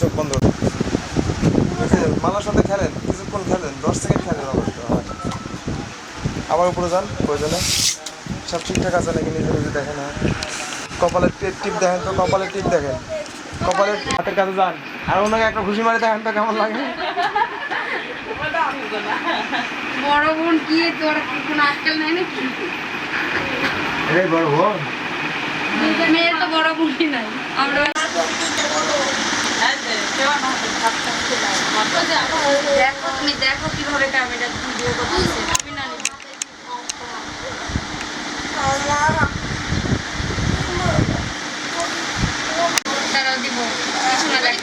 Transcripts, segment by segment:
চোখ বন্ধ মালার সাথে খেলেন কিছুক্ষণ খেলেন দশ সেকেন্ড খেলেন আবার। উপরে যান প্রয়োজনে। সব ঠিকঠাক আছে নাকি? নিজে নিজে দেখেন হ্যাঁ। কপালের টিপ দেখেন তো কপালের টিপ দেখেন। কপালের হাতের কাছে যান। আর ওনাকে একটা ঘুষি মারি দেখেন তো কেমন লাগে। বড় বোন কি তোর কি কোনো আজকাল নাই নাকি? এই বড় বোন। মেয়ের তো বড় বোনই নাই। আমরা দেখো তুমি দেখো কীভাবে ক্যামেরা ভিডিও করতেছে। আমি না নিব। দিব। কিছু না লাগে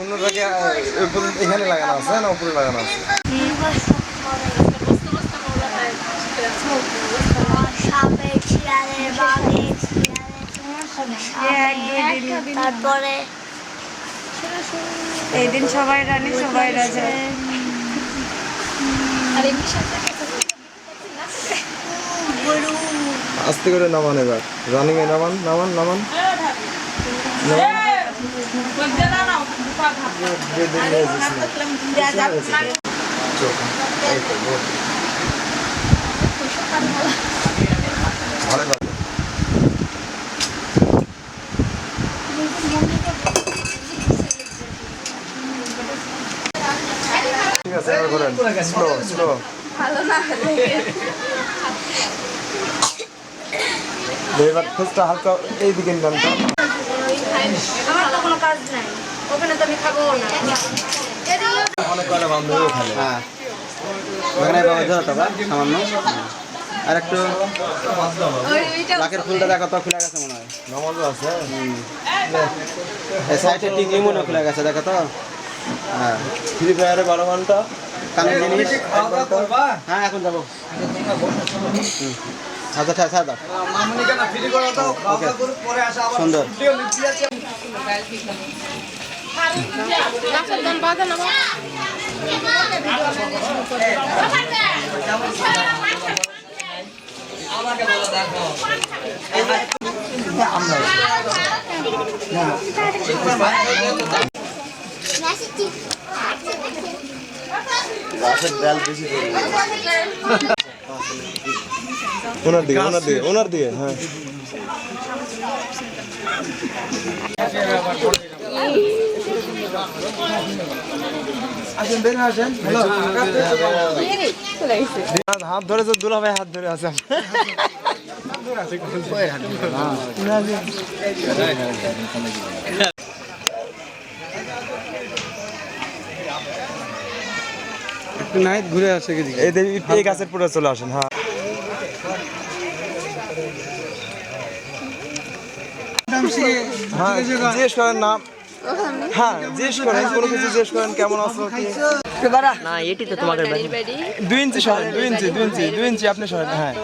অন্যটাকে এখানে লাগানো আছে না উপরে লাগানো আছে? সাপে তারপরে এই দিন সবাই রানি সবাই রাজা। আস্তে করে নামান এবার। রানিং এ নামান নামান নামান। চোখ, এই তো, good. ভালো লাগে। ঠিক আছে এবার ঘোরেন। Slow slow. এবার ফেসটা হালকা এই দিকে নিলাম তো। আমার তো কোনো কাজ নাই। ওখানে তো আমি খাব না। অনেক হ্যাঁ। ওখানে বাবা ধরো টাকা সামান্য। আর একটু লাখের ফুলটা দেখো তো খুলে গেছে মনে হয়। নামাজও আছে। এই সাইডে টিকলি মনে খুলে গেছে দেখো তো। হ্যাঁ। ফ্রি ফায়ারে বারো ঘণ্টা। কানের জিনিস হ্যাঁ এখন যাব। আচ্ছা ছাড় দাও ওকে। সুন্দর। গাছের ডাল বেশি ওনার দিকে ওনার দিকে ওনার দিকে হ্যাঁ আসেন বের হয়ে আসেন হাত ধরে তো দুলা ভাই হাত ধরে আছে একটু নাইট ঘুরে আসে এই গাছের পুরো চলে আসেন হ্যাঁ। হ্যাঁ জিজ্ঞেস করেন নাম হ্যাঁ জিজ্ঞেস করেন কোনো কিছু জিজ্ঞেস করেন কেমন আছো না এটি তো তোমাদের দুই ইঞ্চি সরেন দুই ইঞ্চি দুই ইঞ্চি দুই ইঞ্চি আপনি সরেন হ্যাঁ।